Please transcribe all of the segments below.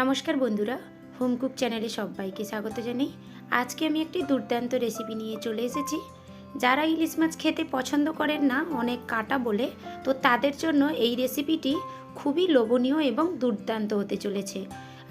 নমস্কার বন্ধুরা, home cook চ্যানেলে সবাইকে স্বাগত জানাই। আজকে আমি একটি দুর্দান্ত রেসিপি নিয়ে চলে এসেছি। যারা ইলিশ মাছ খেতে পছন্দ করেন না, অনেক কাটা বলে, তো তাদের জন্য এই রেসিপিটি খুবই লোভনীয় এবং দুর্দান্ত হতে চলেছে।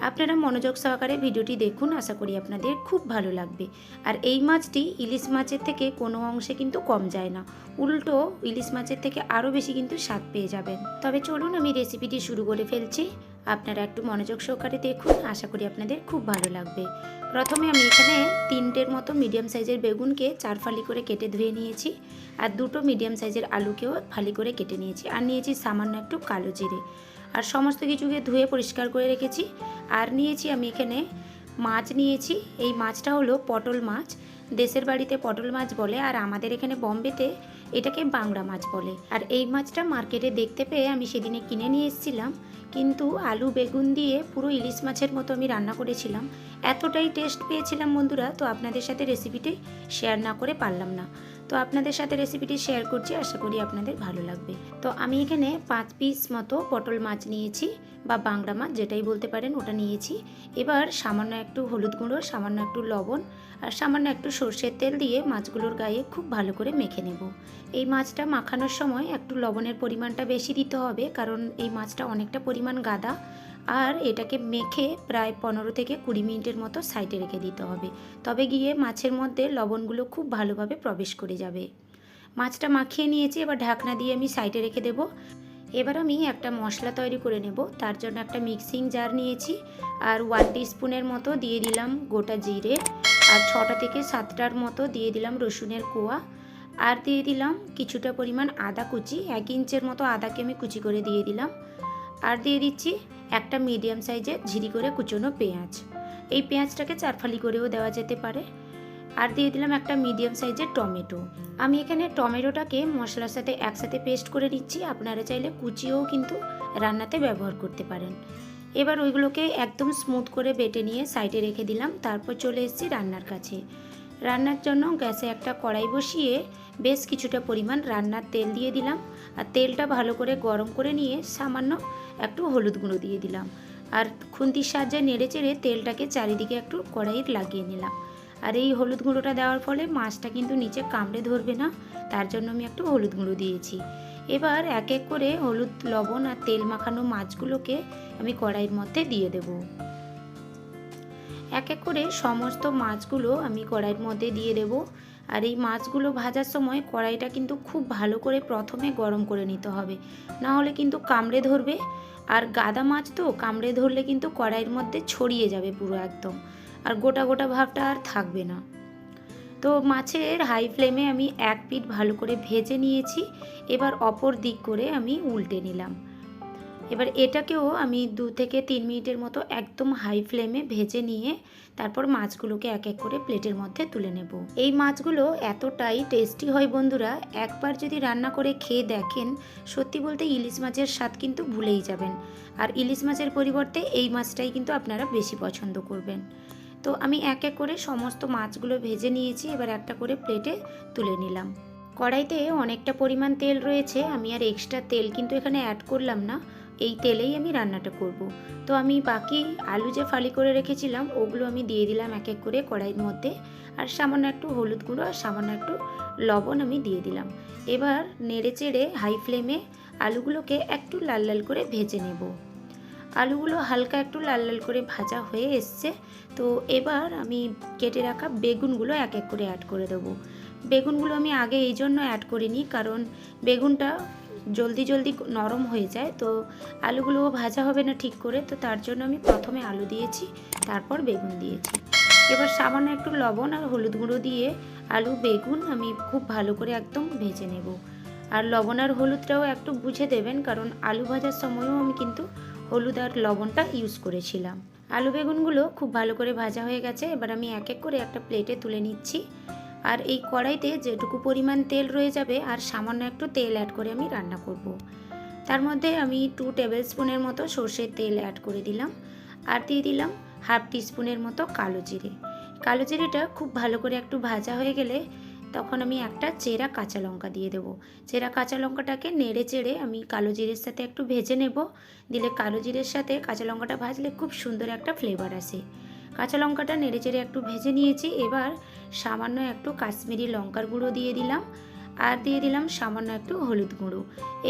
আপনারা মনোযোগ সহকারে ভিডিওটি দেখুন, আশা করি আপনাদের খুব ভালো লাগবে। আর এই মাছটি ইলিশ মাছের থেকে কোনো অংশে কিন্তু কম যায় না। উল্টো, ইলিশ মাছের থেকে আরও বেশি কিন্তু স্বাদ পেয়ে যাবেন। তবে চলুন আমি রেসিপিটি শুরু করে ফেলছি। আপনারা একটু মনোযোগ সহকারে দেখুন, আশা করি আপনাদের খুব ভালো লাগবে। প্রথমে আমি এখানে তিনটের মতো মিডিয়াম সাইজের বেগুনকে চার ফালি করে কেটে ধুয়ে নিয়েছি আর দুটো মিডিয়াম সাইজের আলুকেও ফালি করে কেটে নিয়েছি আর নিয়েছি সামান্য একটু কালো জিরে। আর সমস্ত কিছুকে ধুয়ে পরিষ্কার করে রেখেছি। আর নিয়েছি আমি এখানে মাছ নিয়েছি। এই মাছটা হলো পটল মাছ। দেশের বাড়িতে পটল মাছ বলে আর আমাদের এখানে বম্বেতে এটাকে বাংলা মাছ বলে। আর এই মাছটা মার্কেটে দেখতে পেয়ে আমি সেদিনে কিনে নিয়ে এসেছিলাম, কিন্তু আলু, বেগুন দিয়ে পুরো ইলিশ মাছের মতো আমি রান্না করেছিলাম। এতটাই টেস্ট পেয়েছিলাম বন্ধুরা, তো আপনাদের সাথে রেসিপিটি শেয়ার না করে পারলাম না। তো আপনাদের সাথে রেসিপিটি শেয়ার করছি, আশা করি আপনাদের ভালো লাগবে। তো আমি এখানে পাঁচ পিস মতো পটল মাছ নিয়েছি বা বাংলা মাছ যেটাই বলতে পারেন ওটা নিয়েছি। এবার সামান্য একটু হলুদ গুঁড়ো, সামান্য একটু লবণ আর সামান্য একটু সর্ষের তেল দিয়ে মাছগুলোর গায়ে খুব ভালো করে মেখে নেব। এই মাছটা মাখানোর সময় একটু লবণের পরিমাণটা বেশি দিতে হবে কারণ এই মাছটা অনেকটা পরিমাণ গাদা আর এটাকে মেখে প্রায় পনেরো থেকে কুড়ি মিনিটের মতো সাইডে রেখে দিতে হবে। তবে গিয়ে মাছের মধ্যে লবণগুলো খুব ভালোভাবে প্রবেশ করে যাবে। মাছটা মাখিয়ে নিয়েছি, এবার ঢাকনা দিয়ে আমি সাইডে রেখে দেব। এবার আমি একটা মশলা তৈরি করে নেব। তার জন্য একটা মিক্সিং জার নিয়েছি আর ওয়ান স্পুনের মতো দিয়ে দিলাম গোটা জিরে আর ছটা থেকে সাতটার মতো দিয়ে দিলাম রসুনের কোয়া আর দিয়ে দিলাম কিছুটা পরিমাণ আদা কুচি। এক ইঞ্চের মতো আদাকে আমি কুচি করে দিয়ে দিলাম। আর দিয়ে দিচ্ছি একটা মিডিয়াম সাইজের ঝিরি করে কুচোনো পেঁয়াজ। এই পেঁয়াজটাকে চারফালি করেও দেওয়া যেতে পারে। আর দিয়ে দিলাম একটা মিডিয়াম সাইজের টমেটো। আমি এখানে টমেটোটাকে মশলার সাথে একসাথে পেস্ট করে নিচ্ছি। আপনারা চাইলে কুচিও কিন্তু রান্নাতে ব্যবহার করতে পারেন। এবার ওইগুলোকে একদম স্মুথ করে বেটে নিয়ে সাইডে রেখে দিলাম। তারপর চলে এসেছি রান্নার কাছে। রান্নার জন্য গ্যাসে একটা কড়াই বসিয়ে বেশ কিছুটা পরিমাণ রান্নার তেল দিয়ে দিলাম। আর তেলটা ভালো করে গরম করে নিয়ে সামান্য একটু হলুদ গুঁড়ো দিয়ে দিলাম। আর খুন্তির সাহায্যে নেড়ে চেড়ে তেলটাকে চারিদিকে একটু কড়াইয়ের লাগিয়ে নিলাম। আর এই হলুদ গুঁড়োটা দেওয়ার ফলে মাছটা কিন্তু নিচে কামড়ে ধরবে না, তার জন্য আমি একটু হলুদ গুঁড়ো দিয়েছি। এবার এক এক করে হলুদ, লবণ আর তেল মাখানো মাছগুলোকে আমি কড়াইয়ের মধ্যে দিয়ে দেব। এক এক করে সমস্ত মাছগুলো আমি কড়াইয়ের মধ্যে দিয়ে দেব। আর এই মাছগুলো ভাজার সময় কড়াইটা কিন্তু খুব ভালো করে প্রথমে গরম করে নিতে হবে। না হলে কিন্তু কামড়ে ধরবে। আর গাদা মাছ তো, কামড়ে ধরলে কিন্তু কড়াইয়ের মধ্যে ছড়িয়ে যাবে পুরো একদম। আর গোটা গোটা ভাবটা আর থাকবে না। তো মাছের হাই ফ্লেমে আমি এক পিঠ ভালো করে ভেজে নিয়েছি। এবার অপর দিক করে আমি উল্টে নিলাম। এবার এটাকেও আমি দু থেকে তিন মিনিটের মতো একদম হাই ফ্লেমে ভেজে নিয়ে তারপর মাছগুলোকে এক এক করে প্লেটের মধ্যে তুলে নেব। এই মাছগুলো এতটাই টেস্টি হয় বন্ধুরা, একবার যদি রান্না করে খেয়ে দেখেন, সত্যি বলতে ইলিশ মাছের স্বাদ কিন্তু ভুলেই যাবেন। আর ইলিশ মাছের পরিবর্তে এই মাছটাই কিন্তু আপনারা বেশি পছন্দ করবেন। তো আমি এক এক করে সমস্ত মাছগুলো ভেজে নিয়েছি, এবার একটা করে প্লেটে তুলে নিলাম। কড়াইতে অনেকটা পরিমাণ তেল রয়েছে, আমি আর এক্সট্রা তেল কিন্তু এখানে অ্যাড করলাম না। এই তেলেই আমি রান্নাটা করব। তো আমি বাকি আলু যে ফালি করে রেখেছিলাম, ওগুলো আমি দিয়ে দিলাম এক এক করে কড়াইয়ের মধ্যে। আর সামান্য একটু হলুদ গুঁড়ো আর সামান্য একটু লবণ আমি দিয়ে দিলাম। এবার নেড়ে চেড়ে হাই ফ্লেমে আলুগুলোকে একটু লাল লাল করে ভেজে নেব। আলুগুলো হালকা একটু লাল লাল করে ভাজা হয়ে এসছে। তো এবার আমি কেটে রাখা বেগুনগুলো এক এক করে অ্যাড করে দেবো। বেগুনগুলো আমি আগে এই জন্য অ্যাড করিনি, কারণ বেগুনটা জলদি জলদি নরম হয়ে যায়, তো আলুগুলোও ভাজা হবে না ঠিক করে, তো তার জন্য আমি প্রথমে আলু দিয়েছি, তারপর বেগুন দিয়েছি। এবার সামান্য একটু লবণ আর হলুদ গুঁড়ো দিয়ে আলু, বেগুন আমি খুব ভালো করে একদম ভেজে নেব। আর লবণ আর হলুদটাও একটু বুঝে দেবেন, কারণ আলু ভাজার সময়ও আমি কিন্তু হলুদ আর লবণটা ইউজ করেছিলাম। আলু, বেগুনগুলো খুব ভালো করে ভাজা হয়ে গেছে, এবার আমি এক এক করে একটা প্লেটে তুলে নিচ্ছি। আর এই কড়াইতে যেটুকু পরিমাণ তেল রয়ে যাবে আর সামান্য একটু তেল অ্যাড করে আমি রান্না করব। তার মধ্যে আমি টু টেবিল স্পুনের মতো সর্ষের তেল অ্যাড করে দিলাম আর দিয়ে দিলাম হাফ টিস্পুনের মতো কালো জিরে। কালো জিরেটা খুব ভালো করে একটু ভাজা হয়ে গেলে তখন আমি একটা চেরা কাঁচা লঙ্কা দিয়ে দেবো। চেরা কাঁচা লঙ্কাটাকে নেড়ে চেড়ে আমি কালো জিরের সাথে একটু ভেজে নেব। দিলে কালো জিরের সাথে কাঁচা লঙ্কাটা ভাজলে খুব সুন্দর একটা ফ্লেভার আসে। কাঁচা লঙ্কাটা নেড়ে চেড়ে একটু ভেজে নিয়েছি। এবার সামান্য একটু কাশ্মীরি লঙ্কার গুঁড়ো দিয়ে দিলাম আর দিয়ে দিলাম সামান্য একটু হলুদ গুঁড়ো।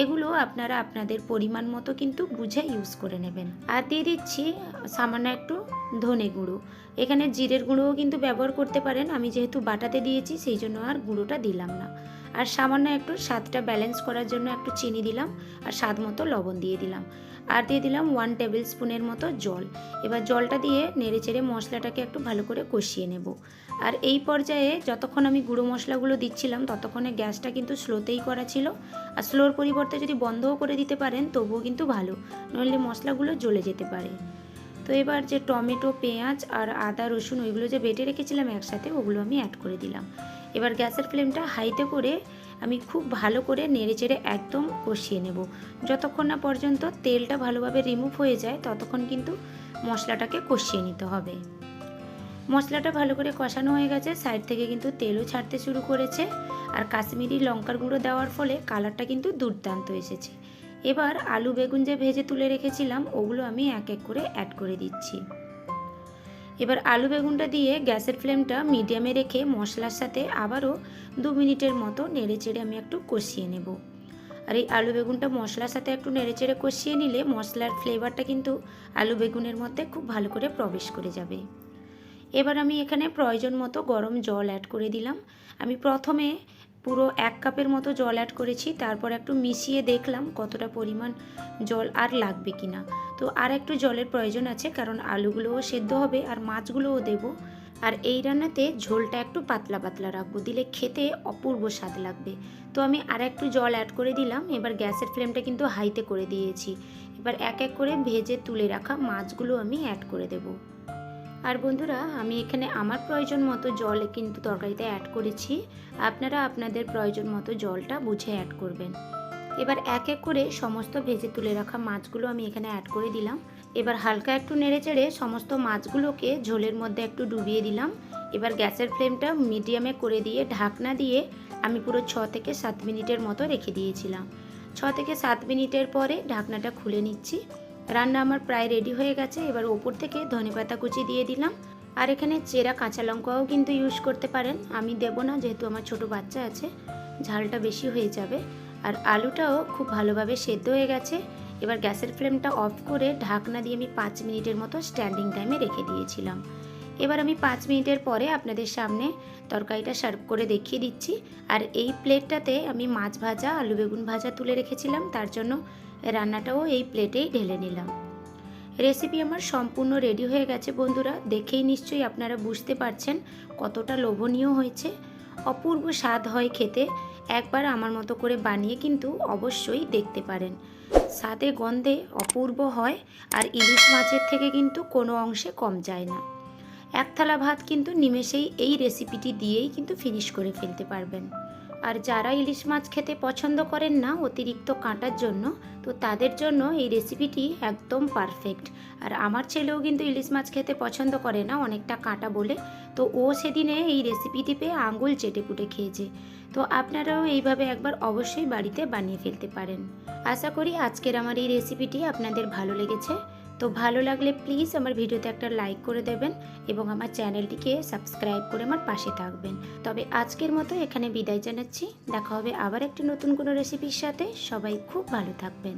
এগুলো আপনারা আপনাদের পরিমাণ মতো কিন্তু বুঝে ইউজ করে নেবেন। আর দিয়ে দিচ্ছি সামান্য একটু ধনে গুঁড়ো। এখানে জিরের গুঁড়োও কিন্তু ব্যবহার করতে পারেন। আমি যেহেতু বাটাতে দিয়েছি সেই জন্য আর গুঁড়োটা দিলাম না। আর সামান্য একটু স্বাদটা ব্যালেন্স করার জন্য একটু চিনি দিলাম আর স্বাদ মতো লবণ দিয়ে দিলাম। আর দিয়ে দিলাম ওয়ান টেবিল স্পুনের মতো জল। এবার জলটা দিয়ে নেড়ে চেড়ে মশলাটাকে একটু ভালো করে কষিয়ে নেব। আর এই পর্যায়ে যতক্ষণ আমি গুঁড়ো মশলাগুলো দিচ্ছিলাম, ততক্ষণে গ্যাসটা কিন্তু স্লোতেই করা ছিল। আর স্লোর পরিবর্তে যদি বন্ধও করে দিতে পারেন, তবুও কিন্তু ভালো। নইলে মশলাগুলো জ্বলে যেতে পারে। তো এবার যে টমেটো, পেঁয়াজ আর আদা, রসুন, ওইগুলো যে বেটে রেখেছিলাম একসাথে, ওগুলো আমি অ্যাড করে দিলাম। এবার গ্যাসের ফ্লেমটা হাইতে করে আমি খুব ভালো করে নেড়ে চেড়ে একদম কষিয়ে নেব। যতক্ষণ না পর্যন্ত তেলটা ভালোভাবে রিমুভ হয়ে যায়, ততক্ষণ কিন্তু মশলাটাকে কষিয়ে নিতে হবে। মশলাটা ভালো করে কষানো হয়ে গেছে সাইড থেকে কিন্তু তেলও ছাড়তে শুরু করেছে আর কাশ্মীরি লঙ্কার গুঁড়ো দেওয়ার ফলে কালারটা কিন্তু দুর্দান্ত এসেছে। এবার আলু, বেগুন যে ভেজে তুলে রেখেছিলাম, ওগুলো আমি এক এক করে অ্যাড করে দিচ্ছি। এবার আলু বেগুনটা দিয়ে গ্যাসের ফ্লেমটা মিডিয়ামে রেখে মশলার সাথে আবারও দু মিনিটের মতো নেড়ে চেড়ে আমি একটু কষিয়ে নেব। আর এই আলু বেগুনটা মশলার সাথে একটু নেড়ে চেড়ে কষিয়ে নিলে মশলার ফ্লেভারটা কিন্তু আলু বেগুনের মধ্যে খুব ভালো করে প্রবেশ করে যাবে। এবার আমি এখানে প্রয়োজন মতো গরম জল অ্যাড করে দিলাম। আমি প্রথমে পুরো এক কাপের মতো জল অ্যাড করেছি, তারপর একটু মিশিয়ে দেখলাম কতটা পরিমাণ জল আর লাগবে কি না তো আর একটু জলের প্রয়োজন আছে, কারণ আলুগুলোও সেদ্ধ হবে আর মাছগুলোও দেব। আর এই রান্নাতে ঝোলটা একটু পাতলা পাতলা রাখব, দিলে খেতে অপূর্ব স্বাদ লাগবে। তো আমি আর একটু জল অ্যাড করে দিলাম, এবার গ্যাসের ফ্লেমটা কিন্তু হাইতে করে দিয়েছি। এবার এক এক করে ভেজে তুলে রাখা মাছগুলো আমি অ্যাড করে দেবো। আর বন্ধুরা, আমি এখানে আমার প্রয়োজন মতো জল কিন্তু তরকারিতে অ্যাড করেছি। আপনারা আপনাদের প্রয়োজন মতো জলটা বুঝে অ্যাড করবেন। এবার এক এক করে সমস্ত ভেজে তুলে রাখা মাছগুলো আমি এখানে অ্যাড করে দিলাম। এবার হালকা একটু নেড়ে চেড়ে সমস্ত মাছগুলোকে ঝোলের মধ্যে একটু ডুবিয়ে দিলাম। এবার গ্যাসের ফ্লেমটা মিডিয়ামে করে দিয়ে ঢাকনা দিয়ে আমি পুরো ছ থেকে সাত মিনিটের মতো রেখে দিয়েছিলাম। ছ থেকে সাত মিনিটের পরে ঢাকনাটা খুলে নিচ্ছি। রান্না আমার প্রায় রেডি হয়ে গেছে। এবার ওপর থেকে ধনেপাতা কুচি দিয়ে দিলাম। আর এখানে চেরা কাঁচা লঙ্কাও কিন্তু ইউজ করতে পারেন। আমি দেবো না, যেহেতু আমার ছোট বাচ্চা আছে, ঝালটা বেশি হয়ে যাবে। আর আলুটাও খুব ভালোভাবে সেদ্ধ হয়ে গেছে। এবার গ্যাসের ফ্লেমটা অফ করে ঢাকনা দিয়ে আমি পাঁচ মিনিটের মতো স্ট্যান্ডিং টাইমে রেখে দিয়েছিলাম। এবার আমি পাঁচ মিনিটের পরে আপনাদের সামনে তরকারিটা সার্ভ করে দেখিয়ে দিচ্ছি। আর এই প্লেটটাতে আমি মাছ ভাজা, আলু বেগুন ভাজা তুলে রেখেছিলাম। তার জন্য রান্নাটাও এই প্লেটেই ঢেলে নিলাম। রেসিপি আমার সম্পূর্ণ রেডি হয়ে গেছে বন্ধুরা। দেখেই নিশ্চয়ই আপনারা বুঝতে পারছেন কতটা লোভনীয় হয়েছে। অপূর্ব স্বাদ হয় খেতে। একবার আমার মতো করে বানিয়ে কিন্তু অবশ্যই দেখতে পারেন। স্বাদে গন্ধে অপূর্ব হয় আর ইলিশ মাছের থেকে কিন্তু কোনো অংশে কম যায় না। এক থালা ভাত কিন্তু নিমেষেই এই রেসিপিটি দিয়েই কিন্তু ফিনিশ করে ফেলতে পারবেন। আর যারা ইলিশ মাছ খেতে পছন্দ করেন না অতিরিক্ত কাঁটার জন্য, তো তাদের জন্য এই রেসিপিটি একদম পারফেক্ট আর আমার ছেলেও কিন্তু ইলিশ মাছ খেতে পছন্দ করে না অনেকটা কাঁটা বলে। তো ও সেদিনে এই রেসিপিটি পেয়ে আঙুল চেটে পুটে খেয়েছে। তো আপনারাও এইভাবে একবার অবশ্যই বাড়িতে বানিয়ে ফেলতে পারেন। আশা করি আজকের আমার এই রেসিপিটি আপনাদের ভালো লেগেছে। তো ভালো লাগলে প্লিজ আমার ভিডিওতে একটা লাইক করে দেবেন এবং আমার চ্যানেলটিকে সাবস্ক্রাইব করে আমার পাশে থাকবেন। তবে আজকের মতো এখানে বিদায় জানাচ্ছি। দেখা হবে আবার একটি নতুন কোনো রেসিপির সাথে। সবাই খুব ভালো থাকবেন।